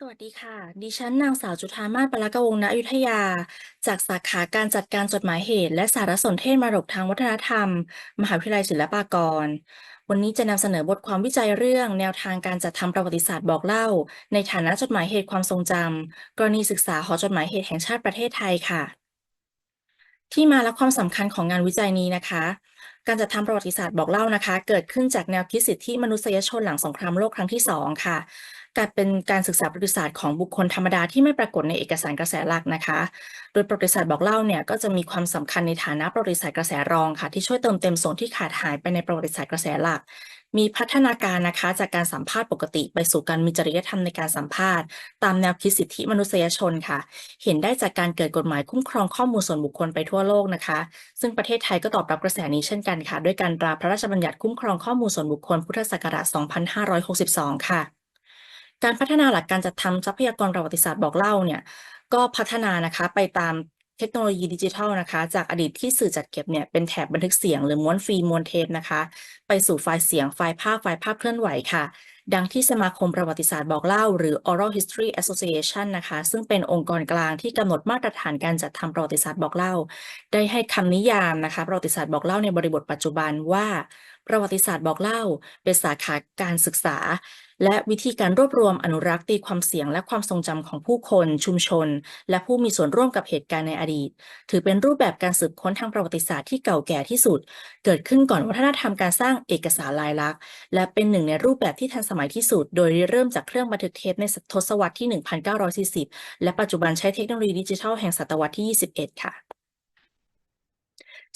สวัสดีค่ะ ดิฉันนางสาวจุฑามาศปลักกวงศ์ณอยุธยา จากสาขาการจัดการจดหมายเหตุ และสารสนเทศมรดกทางวัฒนธรรม มหาวิทยาลัยศิลปากร วันนี้จะนำเสนอบทความวิจัยเรื่องแนวทางการจัดทำประวัติศาสตร์บอกเล่า ในฐานะจดหมายเหตุความทรงจำกรณีศึกษาหอจดหมายเหตุแห่งชาติประเทศไทยค่ะ ที่มาและความสำคัญของงานวิจัยนี้นะคะ การจัดทำประวัติศาสตร์บอกเล่านะคะ เกิดขึ้นจากแนวคิดสิทธิมนุษยชนหลังสงครามโลกครั้งที่สองค่ะ กลายเป็นการศึกษาประวัติศาสตร์ของบุคคลธรรมดาที่ไม่ปรากฏในเอกสารกระแสหลักนะคะ โดยประวัติศาสตร์บอกเล่าเนี่ยก็จะมีความสำคัญในฐานะประวัติศาสตร์กระแสรองค่ะ ที่ช่วยเติมเต็มส่วนที่ขาดหายไปในประวัติศาสตร์กระแสหลัก มีพัฒนาการนะคะจากการสัมภาษณ์ปกติ ไปสู่การมีจริยธรรมในการสัมภาษณ์ ตามแนวคิดสิทธิมนุษยชนค่ะ เห็นได้จากการเกิดกฎหมายคุ้มครองข้อมูลส่วนบุคคลไปทั่วโลกนะคะ ซึ่งประเทศไทยก็ตอบรับกระแสนี้เช่นกันค่ะ ด้วยการตราพระราชบัญญัติคุ้มครองข้อมูลส่วนบุคคลพุทธศักราช 2562 ค่ะ การพัฒนาหลักการจัดทำทรัพยากรประวัติศาสตร์บอกเล่าเนี่ยก็พัฒนานะคะไปตามเทคโนโลยีดิจิทัลนะคะ จากอดีตที่สื่อจัดเก็บเนี่ยเป็นแถบบันทึกเสียงหรือม้วนฟิล์มม้วนเทปนะคะ ไปสู่ไฟล์เสียงไฟล์ภาพไฟล์ภาพเคลื่อนไหวค่ะ ดังที่สมาคมประวัติศาสตร์บอกเล่า หรือ Oral History Association นะคะ ซึ่งเป็นองค์กรกลางที่กำหนดมาตรฐานการจัดทำประวัติศาสตร์บอกเล่า ได้ให้คำนิยามนะคะ ประวัติศาสตร์บอกเล่าในบริบทปัจจุบันว่า ประวัติศาสตร์บอกเล่า เป็นสาขาการศึกษา และวิธีการรวบรวมอนุรักษ์ตีความเสียงและความทรงจำของผู้คน ชุมชน และผู้มีส่วนร่วมกับเหตุการณ์ในอดีต ถือเป็นรูปแบบการสืบค้นทางประวัติศาสตร์ที่เก่าแก่ที่สุด เกิดขึ้นก่อนวัฒนธรรมการสร้างเอกสารลายลักษณ์ และเป็นหนึ่งในรูปแบบที่ทันสมัยที่สุด โดยเริ่มจากเครื่องบันทึกเทปในทศวรรษที่ 1940 และปัจจุบันใช้เทคโนโลยีดิจิทัลแห่งศตวรรษที่ 21 ค่ะ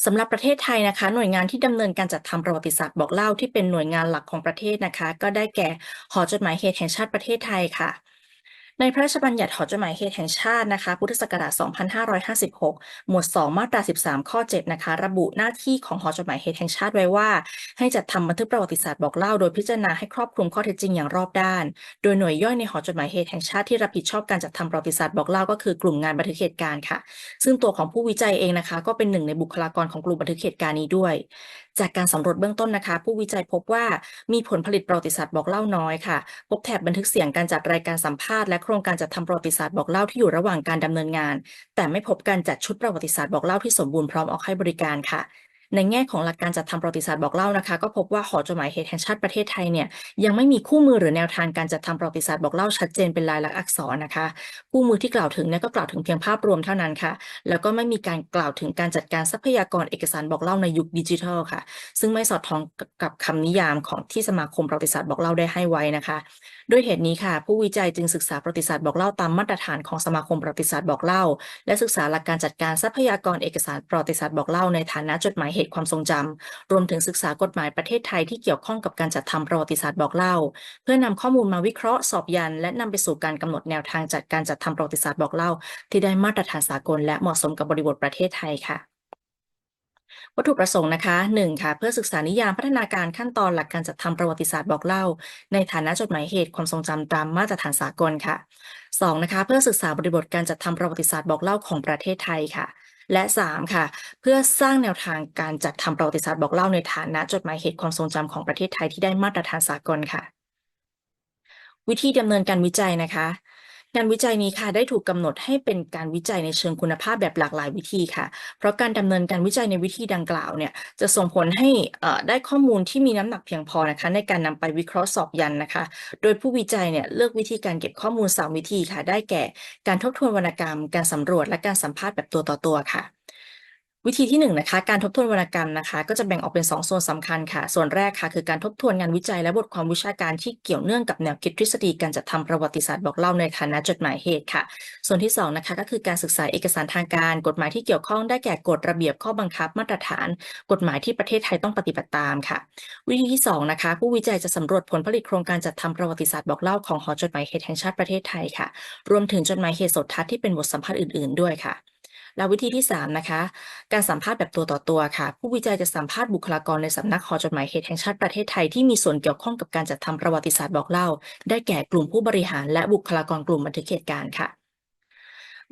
สำหรับประเทศไทยนะคะ หน่วยงานที่ดำเนินการจัดทำประวัติศาสตร์บอกเล่าที่เป็นหน่วยงานหลักของประเทศนะคะ ก็ได้แก่หอจดหมายเหตุแห่งชาติประเทศไทยค่ะ ในพระราชบัญญัติหอจดหมายเหตุแห่งชาตินะคะพุทธศักราช 2556 หมวด 2 มาตรา 13 ข้อ 7 นะคะ ระบุหน้าที่ของหอจดหมายเหตุแห่งชาติไว้ว่า ให้จัดทำบันทึกประวัติศาสตร์บอกเล่า โดยพิจารณาให้ครอบคลุมข้อเท็จจริงอย่างรอบด้าน โดยหน่วยย่อยในหอจดหมายเหตุแห่งชาติที่รับผิดชอบการจัดทำประวัติศาสตร์บอกเล่าก็คือกลุ่มงานบันทึกเหตุการณ์ค่ะ ซึ่งตัวของผู้วิจัยเองนะคะ ก็เป็นหนึ่งในบุคลากรของกลุ่มบันทึกเหตุการณ์นี้ด้วย จากการสำรวจเบื้องต้นนะคะ ผู้วิจัยพบว่ามีผลผลิตประวัติศาสตร์บอกเล่าน้อยค่ะ พบแถบบันทึกเสียงการจัดรายการสัมภาษณ์และโครงการจัดทำประวัติศาสตร์บอกเล่าที่อยู่ระหว่างการดำเนินงาน แต่ไม่พบการจัดชุดประวัติศาสตร์บอกเล่าที่สมบูรณ์พร้อมออกให้บริการค่ะ ในแง่ของหลักการจัดทำประวัติศาสตร์บอกเล่านะคะ ก็พบว่าหอจดหมายเหตุแห่งชาติประเทศไทยเนี่ยยังไม่มีคู่มือหรือแนวทางการจัดทำประวัติศาสตร์บอกเล่าชัดเจนเป็นลายลักษณ์อักษรนะคะคู่มือที่กล่าวถึงเนี่ยก็กล่าวถึงเพียงภาพรวมเท่านั้นค่ะ แล้วก็ไม่มีการกล่าวถึงการจัดการทรัพยากรเอกสารบอกเล่าในยุคดิจิทัลค่ะ ซึ่งไม่สอดคล้องกับคำนิยามของที่สมาคมประวัติศาสตร์บอกเล่าได้ให้ไว้นะคะด้วยเหตุนี้ค่ะ ผู้วิจัยจึงศึกษาประวัติศาสตร์บอกเล่าตามมาตรฐานของสมาคมประวัติศาสตร์บอกเล่า และศึกษาหลักการจัดการทรัพยากรเอกสารประวัติศาสตร์บอกเล่าในฐานะจดหมายเหตุความทรงจำรวมถึงศึกษากฎหมายประเทศไทยที่เกี่ยวข้องกับการจัดทำประวัติศาสตร์บอกเล่า เพื่อนำข้อมูลมาวิเคราะห์สอบยัน และนำไปสู่การกำหนดแนวทางจัดการจัดทำประวัติศาสตร์บอกเล่า ที่ได้มาตรฐานสากล และเหมาะสมกับบริบทประเทศไทยค่ะวัตถุประสงค์นะคะ 1. ค่ะเพื่อศึกษานิยามพัฒนาการขั้นตอนหลักการจัดทำประวัติศาสตร์บอกเล่า ในฐานะจดหมายเหตุความทรงจำตามมาตรฐานสากลค่ะ 2. นะคะเพื่อศึกษาบริบทการจัดทำประวัติศาสตร์บอกเล่าของประเทศไทยค่ะ และ 3. ค่ะ เพื่อสร้างแนวทางการจัดทำประวัติศาสตร์บอกเล่าในฐานะจดหมายเหตุความทรงจำของประเทศไทยที่ได้มาตรฐานสากลค่ะ วิธีดำเนินการวิจัยนะคะ งานวิจัยนี้ค่ะได้ถูกกำหนดให้เป็นการวิจัยในเชิงคุณภาพแบบหลากหลายวิธีค่ะ เพราะการดำเนินการวิจัยในวิธีดังกล่าวเนี่ยจะส่งผลให้ได้ข้อมูลที่มีน้ำหนักเพียงพอนะคะ ในการนำไปวิเคราะห์สอบยันนะคะ โดยผู้วิจัยเนี่ยเลือกวิธีการเก็บข้อมูล 3 วิธีค่ะ ได้แก่ การทบทวนวรรณกรรม การสำรวจและการสัมภาษณ์แบบตัวต่อตัวค่ะ วิธีที่1นนะคะการทบทวนวรรณกรรมนะคะ ก็จะแบ่งออกเป็น 2 ส่วนสำคัญค่ะ ส่วนแรกค่ะ คือการทบทวนงานวิจัยและบทความวิชาการที่เกี่ยวเนื่องกับแนวคิดทฤษฎีการจัดทำประวัติศาสตร์บอกเล่าในฐานะจดหมายเหตุค่ะ ส่วนที่2นะคะก็คือการศึกษาเอกสารทางการ กฎหมายที่เกี่ยวข้องได้แก่กฎระเบียบข้อบังคับมาตรฐาน กฎหมายที่ประเทศไทยต้องปฏิบัติตามค่ะ วิธีที่2นะคะผู้วิจัยจะสำรวจผลผลิตโครงการจัดทำประวัติศาสตร์บอกเล่าของหอจดหมายเหตุแห่งชาติประเทศไทยค่ะ รวมถึงจดหมายเหตุสดทัศน์ที่เป็นบทสัมภาษณ์อื่น ๆด้วยค่ะ แล้ววิธีที่ 3 นะคะ การสัมภาษณ์แบบตัวต่อตัวค่ะ ผู้วิจัยจะสัมภาษณ์บุคลากรในสำนักหอจดหมายเหตุแห่งชาติประเทศไทยที่มีส่วนเกี่ยวข้องกับการจัดทำประวัติศาสตร์บอกเล่า ได้แก่กลุ่มผู้บริหารและบุคลากรกลุ่มบันทึกเหตุการณ์ค่ะ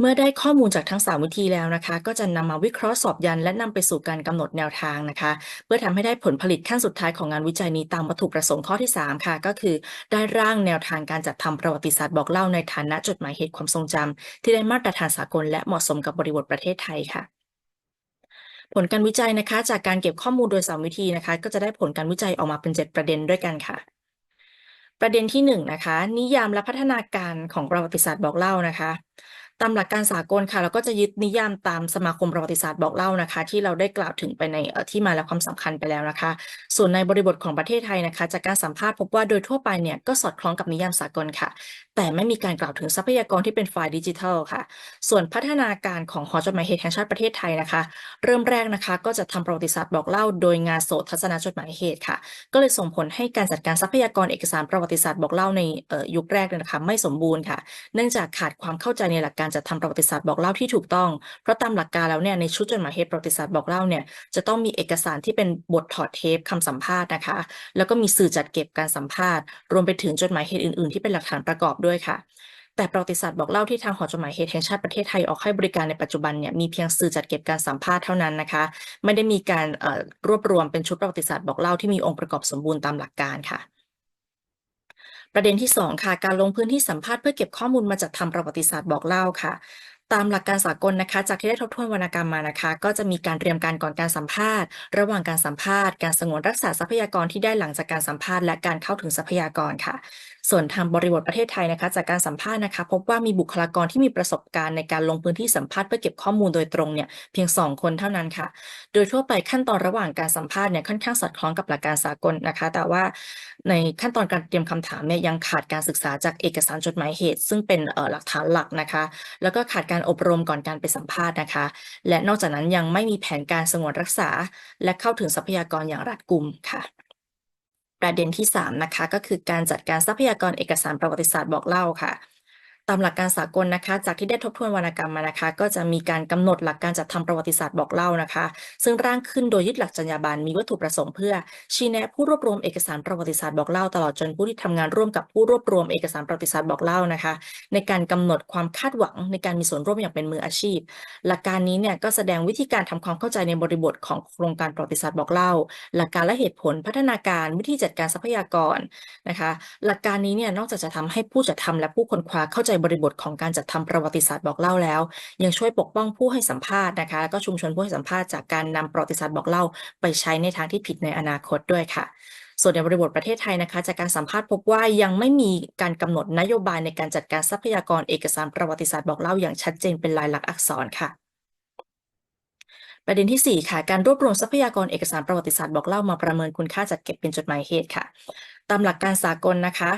เมื่อได้ข้อมูลจากทั้ง 3 วิธีแล้วนะคะ ก็จะนำมาวิเคราะห์สอบยัน และนำไปสู่การกำหนดแนวทางนะคะ เพื่อทำให้ได้ผลผลิตขั้นสุดท้ายของงานวิจัยนี้ตามวัตถุประสงค์ข้อที่ 3 ค่ะ ก็คือ ได้ร่างแนวทางการจัดทำประวัติศาสตร์บอกเล่าในฐานะจดหมายเหตุความทรงจำที่ได้มาตรฐานสากล และเหมาะสมกับบริบทประเทศไทยค่ะผลการวิจัยนะคะ จากการเก็บข้อมูลโดย 3 วิธีนะคะ ก็จะได้ผลการวิจัยออกมาเป็น 7 ประเด็นด้วยกันค่ะ ประเด็นที่1นะคะ นิยามและพัฒนาการของประวัติศาสตร์บอกเล่านะคะ ตามหลักการสากลค่ะ เราก็จะยึดนิยามตามสมาคมประวัติศาสตร์บอกเล่านะคะ ที่เราได้กล่าวถึงไปในที่มาและความสำคัญไปแล้วนะคะ ส่วนในบริบทของประเทศไทยนะคะ จากการสัมภาษณ์พบว่าโดยทั่วไปเนี่ยก็สอดคล้องกับนิยามสากลค่ะ แต่ไม่มีการกล่าวถึงทรัพยากรที่เป็นไฟล์ดิจิทัลค่ะ ส่วนพัฒนาการของหอจดหมายเหตุแห่งชาติประเทศไทยนะคะ เริ่มแรกนะคะ ก็จะทำประวัติศาสตร์บอกเล่าโดยงานโสตทัศนจดหมายเหตุค่ะ ก็เลยส่งผลให้การจัดการทรัพยากรเอกสารประวัติศาสตร์บอกเล่าในยุคแรกเนี่ยนะคะไม่สมบูรณ์ค่ะ เนื่องจากขาดความเข้าใจในหลักการจัดทำประวัติศาสตร์บอกเล่าที่ถูกต้อง เพราะตามหลักการแล้วเนี่ยในชุดจดหมายเหตุประวัติศาสตร์บอกเล่าเนี่ยจะต้องมีเอกสารที่เป็นบทถอดเทปคำสัมภาษณ์นะคะ แล้วก็มีสื่อจัดเก็บการสัมภาษณ์ รวมไปถึงจดหมายเหตุอื่นๆ ที่เป็นหลักฐานประกอบด้วยค่ะ แต่ประวัติศาสตร์บอกเล่าที่ทางหอจดหมายเหตุแห่งชาติประเทศไทยออกให้บริการในปัจจุบันเนี่ยมีเพียงสื่อจัดเก็บการสัมภาษณ์เท่านั้นนะคะ ไม่ได้มีการรวบรวมเป็นชุดประวัติศาสตร์บอกเล่าที่มีองค์ประกอบสมบูรณ์ตามหลักการค่ะประเด็นที่ 2 ค่ะ การลงพื้นที่สัมภาษณ์เพื่อเก็บข้อมูลมาจัดทำประวัติศาสตร์บอกเล่าค่ะ ตามหลักการสากลนะคะ จากที่ได้ทบทวนวรรณกรรมมานะคะ ก็จะมีการเตรียมการก่อนการสัมภาษณ์ ระหว่างการสัมภาษณ์ การสงวนรักษาทรัพยากรที่ได้หลังจากการสัมภาษณ์และการเข้าถึงทรัพยากรค่ะ ส่วนทางบริบทประเทศไทยนะคะ จากการสัมภาษณ์นะคะพบว่ามีบุคลากรที่มีประสบการณ์ในการลงพื้นที่สัมภาษณ์เพื่อเก็บข้อมูลโดยตรงเนี่ยเพียง 2 คนเท่านั้นค่ะ โดยทั่วไปขั้นตอนระหว่างการสัมภาษณ์เนี่ยค่อนข้างสอดคล้องกับหลักการสากลนะคะ แต่ว่าในขั้นตอนการเตรียมคำถามเนี่ยยังขาดการศึกษาจากเอกสารจดหมายเหตุ ซึ่งเป็นหลักฐานหลักนะคะ แล้วก็ขาดการอบรมก่อนการไปสัมภาษณ์นะคะ และนอกจากนั้นยังไม่มีแผนการสงวนรักษา และเข้าถึงทรัพยากรอย่างรัดกุมค่ะ ประเด็นที่ 3 นะคะ ก็คือการจัดการทรัพยากรเอกสารประวัติศาสตร์บอกเล่าค่ะ ตามหลักการสากลนะคะ จากที่ได้ทบทวนวรรณกรรมมานะคะ ก็จะมีการกำหนดหลักการจัดทำประวัติศาสตร์บอกเล่านะคะ ซึ่งร่างขึ้นโดยยึดหลักจรรยาบรรณมีวัตถุประสงค์เพื่อชี้แนะผู้รวบรวมเอกสารประวัติศาสตร์บอกเล่า ตลอดจนผู้ที่ทำงานร่วมกับผู้รวบรวมเอกสารประวัติศาสตร์บอกเล่านะคะ ในการกำหนดความคาดหวังในการมีส่วนร่วมอย่างเป็นมืออาชีพ หลักการนี้เนี่ยก็แสดงวิธีการทำความเข้าใจในบริบทของโครงการประวัติศาสตร์บอกเล่า หลักการและเหตุผลพัฒนาการวิธีจัดการทรัพยากรนะคะ หลักการนี้เนี่ยนอกจากจะทำให้ผู้จัดทำและผู้ค้นคว้าเข้าใจบริบทของการจัดทำประวัติศาสตร์บอกเล่าแล้ว ยังช่วยปกป้องผู้ให้สัมภาษณ์นะคะแล้วก็ชุมชนผู้ให้สัมภาษณ์จากการนำประวัติศาสตร์บอกเล่า ไปใช้ในทางที่ผิดในอนาคตด้วยค่ะส่วนในบริบทประเทศไทยนะคะจากการสัมภาษณ์พบว่ายังไม่มีการกำหนดนโยบายในการจัดการทรัพยากรเอกสารประวัติศาสตร์บอกเล่าอย่างชัดเจนเป็นลายลักษณ์อักษรค่ะ ประเด็นที่ 4 ค่ะ การรวบรวมทรัพยากรเอกสารประวัติศาสตร์บอกเล่ามาประเมินคุณค่าจัดเก็บเป็นจดหมายเหตุค่ะ ตามหลักการสากลนะคะ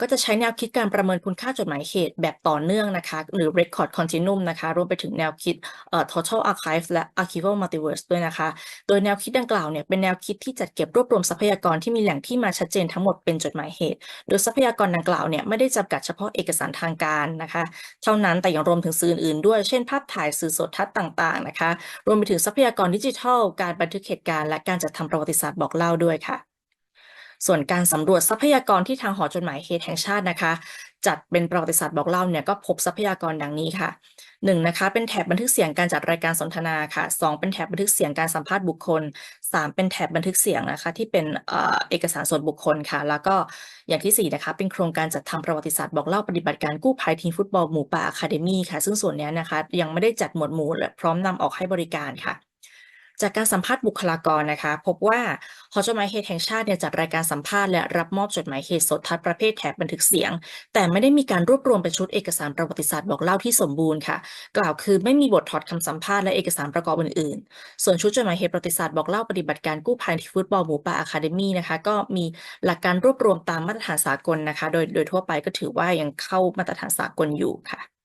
ก็จะใช้แนวคิดการประเมินคุณค่าจดหมายเหตุแบบต่อเนื่องนะคะ หรือ record continuum นะคะ รวมไปถึงแนวคิดเอ่อ total archive และ archival multiverse ด้วยนะคะ โดยแนวคิดดังกล่าวเนี่ยเป็นแนวคิดที่จัดเก็บรวบรวมทรัพยากรที่มีแหล่งที่มาชัดเจนทั้งหมดเป็นจดหมายเหตุ โดยทรัพยากรดังกล่าวเนี่ยไม่ได้จำกัดเฉพาะเอกสารทางการนะคะ เท่านั้นแต่ยังรวมถึงสื่ออื่นๆด้วย เช่น ภาพถ่ายสื่อสดทัศน์ต่างๆนะคะ รวมไปถึงทรัพยากรดิจิทัล การบันทึกเหตุการณ์และการจัดทำประวัติศาสตร์บอกเล่าด้วยค่ะ ส่วนการสำรวจทรัพยากรที่ทางหอจดหมายเหตุแห่งชาตินะคะ จัดเป็นประวัติศาสตร์บอกเล่าเนี่ยก็พบทรัพยากรดังนี้ค่ะหนึ่งนะคะเป็นแถบบันทึกเสียงการจัดรายการสนทนาค่ะสองเป็นแถบบันทึกเสียงการสัมภาษณ์บุคคลสามเป็นแถบบันทึกเสียงนะคะที่เป็นเอกสารส่วนบุคคลค่ะ แล้วก็อย่างที่สี่นะคะ เป็นโครงการจัดทำประวัติศาสตร์บอกเล่าปฏิบัติการกู้ภัยทีมฟุตบอลหมูป่าอะคาเดมี่ค่ะ ซึ่งส่วนนี้นะคะยังไม่ได้จัดหมวดหมู่และพร้อมนำออกให้บริการค่ะ จากการสัมภาษณ์บุคลากรนะคะ พบว่าหอจดหมายเหตุแห่งชาติเนี่ยจัดรายการสัมภาษณ์และรับมอบจดหมายเหตุสดทัดประเภทแถบบันทึกเสียง แต่ไม่ได้มีการรวบรวมเป็นชุดเอกสารประวัติศาสตร์บอกเล่าที่สมบูรณ์ค่ะ กล่าวคือไม่มีบทถอดคำสัมภาษณ์และเอกสารประกอบอื่นๆ ส่วนชุดจดหมายเหตุประวัติศาสตร์บอกเล่าปฏิบัติการกู้ภัยที่ฟุตบอลหมูป่าอะคาเดมี่นะคะก็มีหลักการรวบรวมตามมาตรฐานสากลนะคะ โดยโดยทั่วไปก็ถือว่ายังเข้ามาตรฐานสากลอยู่ค่ะ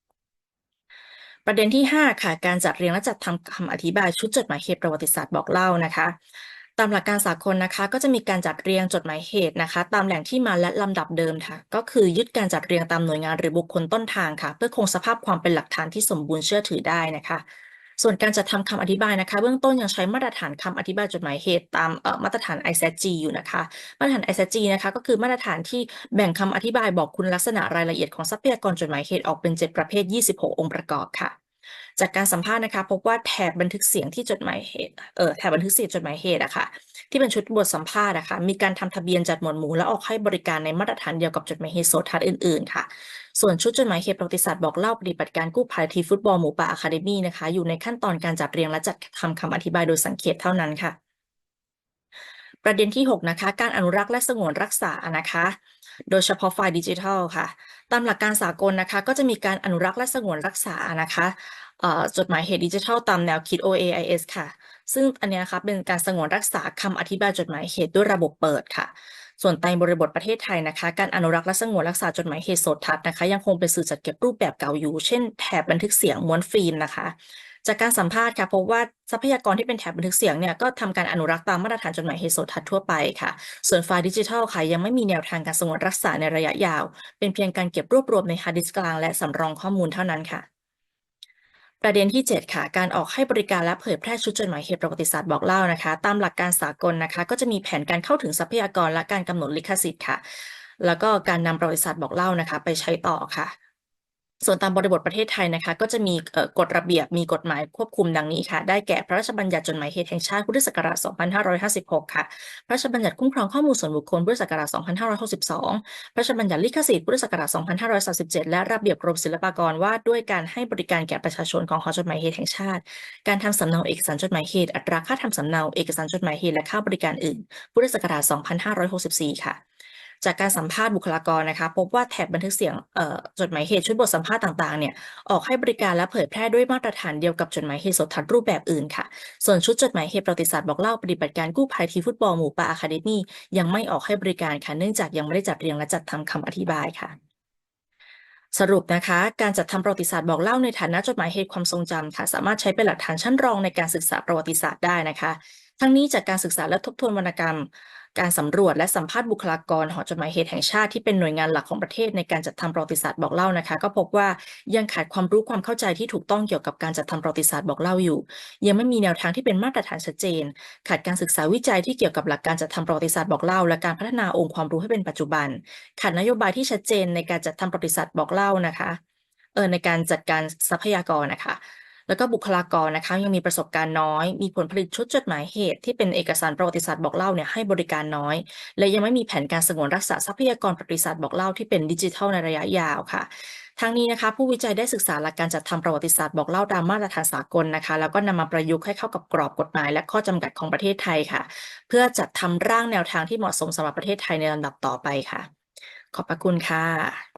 ประเด็นที่ 5 ค่ะ การจัดเรียงและจัดทำคำอธิบายชุดจดหมายเหตุประวัติศาสตร์บอกเล่านะคะตามหลักการสากลนะคะ ก็จะมีการจัดเรียงจดหมายเหตุนะคะ ตามแหล่งที่มาและลำดับเดิมค่ะ ก็คือยึดการจัดเรียงตามหน่วยงานหรือบุคคลต้นทางค่ะ เพื่อคงสภาพความเป็นหลักฐานที่สมบูรณ์เชื่อถือได้นะคะ ส่วนการจัดทำคำอธิบายนะคะ เบื้องต้นยังใช้มาตรฐานคำอธิบายจดหมายเหตุตามมาตรฐาน i s g อยู่นะคะ มาตรฐาน i s g นะคะก็คือมาตรฐานที่แบ่งคำอธิบายบอกคุณลักษณะรายละเอียดของทรัพยากรจดหมายเหตุออกเป็น 7 ประเภท 26 องค์ประกอบค่ะ จากการสัมภาษณ์นะคะพบว่าแถบบันทึกเสียงที่จดหมายเหตุเออแถบบันทึกเสียงจดหมายเหตุอะค่ะที่เป็นชุดบทสัมภาษณ์อะค่ะมีการทำทะเบียนจัดหมวดหมู่และออกให้บริการในมาตรฐานเดียวกับจดหมายเหตุโสทัศน์อื่นๆค่ะ ส่วนชุดจดหมายเหตุประวัติศาสตร์บอกเล่าปฏิบัติการกู้ภัยทีฟุตบอลหมูป่าอะคาเดมี่นะคะอยู่ในขั้นตอนการจัดเรียงและจัดทำคำอธิบายโดยสังเขปเท่านั้นค่ะ ประเด็นที่ 6 นะคะ การอนุรักษ์และสงวนรักษานะคะโดยเฉพาะไฟล์ดิจิทัลค่ะ ตามหลักการสากลนะคะ ก็จะมีการอนุรักษ์และสงวนรักษานะคะ จดหมายเหตุดิจิทัลตามแนวคิด OAIS ค่ะ ซึ่งอันนี้นะคะเป็นการสงวนรักษาคำอธิบายจดหมายเหตุด้วยระบบเปิดค่ะ ส่วนในบริบทประเทศไทยนะคะ การอนุรักษ์และสงวนรักษาจดหมายเหตุสตทัศนะคะ ยังคงเป็นสื่อจัดเก็บรูปแบบเก่าอยู่ เช่นแถบบันทึกเสียงม้วนฟิล์มนะคะ จากการสัมภาษณ์ค่ะพบว่าทรัพยากรที่เป็นแถบบันทึกเสียงเนี่ยก็ทำการอนุรักษ์ตามมาตรฐานจดหมายเหตุสตทัศทั่วไปค่ะ ส่วนไฟล์ดิจิทัลค่ะยังไม่มีแนวทางการสงวนรักษาในระยะยาว เป็นเพียงการเก็บรวบรวมในฮาร์ดดิสก์กลางและสำรองข้อมูลเท่านั้นค่ะ ประเด็นที่ 7 ค่ะ การออกให้บริการและเผยแพร่ชุดจดหมายเหตุประวัติศาสตร์บอกเล่านะคะ ตามหลักการสากลนะคะ ก็จะมีแผนการเข้าถึงทรัพยากรและการกำหนดลิขสิทธิ์ค่ะ แล้วก็การนำประวัติศาสตร์บอกเล่านะคะ ไปใช้ต่อค่ะ ส่วนตามบริบทประเทศไทยนะคะ ก็จะมีกฎระเบียบมีกฎหมายควบคุมดังนี้ค่ะ ได้แก่พระราชบัญญัติจดหมายเหตุแห่งชาติพุทธศักราช 2556 ค่ะ พระราชบัญญัติคุ้มครองข้อมูลส่วนบุคคลพุทธศักราช 2562 พระราชบัญญัติลิขสิทธิ์พุทธศักราช 2537 และระเบียบกรมศิลปากรว่าด้วยการให้บริการแก่ประชาชนของหอจดหมายเหตุแห่งชาติ การทำสำเนาเอกสารจดหมายเหตุ อัตราค่าทำสำเนาเอกสารจดหมายเหตุและค่าบริการอื่น พุทธศักราช 2564 ค่ะ จากการสัมภาษณ์บุคลากรนะคะ พบว่าแถบบันทึกเสียงจดหมายเหตุชุดบทสัมภาษณ์ต่างๆเนี่ยออกให้บริการและเผยแพร่ด้วยมาตรฐานเดียวกับจดหมายเหตุสตทัศน์รูปแบบอื่นค่ะ ส่วนชุดจดหมายเหตุประวัติศาสตร์บอกเล่าปฏิบัติการกู้ภัยทีฟุตบอลหมูป่าอะคาเดมี่ยังไม่ออกให้บริการค่ะเนื่องจากยังไม่ได้จัดเรียงและจัดทำคำอธิบายค่ะสรุปนะคะ การจัดทำประวัติศาสตร์บอกเล่าในฐานะจดหมายเหตุความทรงจำค่ะ สามารถใช้เป็นหลักฐานชั้นรองในการศึกษาประวัติศาสตร์ได้นะคะ ทั้งนี้จากการศึกษาและทบทวนวรรณกรรม การสำรวจและสัมภาษณ์บุคลากรหอจดหมายเหตุแห่งชาติที่เป็นหน่วยงานหลักของประเทศในการจัดทำประวัติศาสตร์บอกเล่านะคะ ก็พบว่ายังขาดความรู้ความเข้าใจที่ถูกต้องเกี่ยวกับการจัดทำประวัติศาสตร์บอกเล่าอยู่ ยังไม่มีแนวทางที่เป็นมาตรฐานชัดเจน ขาดการศึกษาวิจัยที่เกี่ยวกับหลักการจัดทำประวัติศาสตร์บอกเล่า และการพัฒนาองค์ความรู้ให้เป็นปัจจุบัน ขาดนโยบายที่ชัดเจนในการจัดทำประวัติศาสตร์บอกเล่านะคะเออในการจัดการทรัพยากรนะคะ แล้วก็บุคลากรนะคะยังมีประสบการณ์น้อย มีผลผลิตชุดจดหมายเหตุที่เป็นเอกสารประวัติศาสตร์บอกเล่าเนี่ยให้บริการน้อย และยังไม่มีแผนการสงวนรักษาทรัพยากรประวัติศาสตร์บอกเล่าที่เป็นดิจิทัลในระยะยาวค่ะทั้งนี้นะคะผู้วิจัยได้ศึกษาหลักการจัดทำประวัติศาสตร์บอกเล่าตามมาตรฐานสากลนะคะ แล้วก็นำมาประยุกต์ให้เข้ากับกรอบกฎหมาย และข้อจำกัดของประเทศไทยค่ะ เพื่อจัดทำร่างแนวทางที่เหมาะสมสำหรับประเทศไทยในลำดับต่อไปค่ะ ขอบพระคุณค่ะ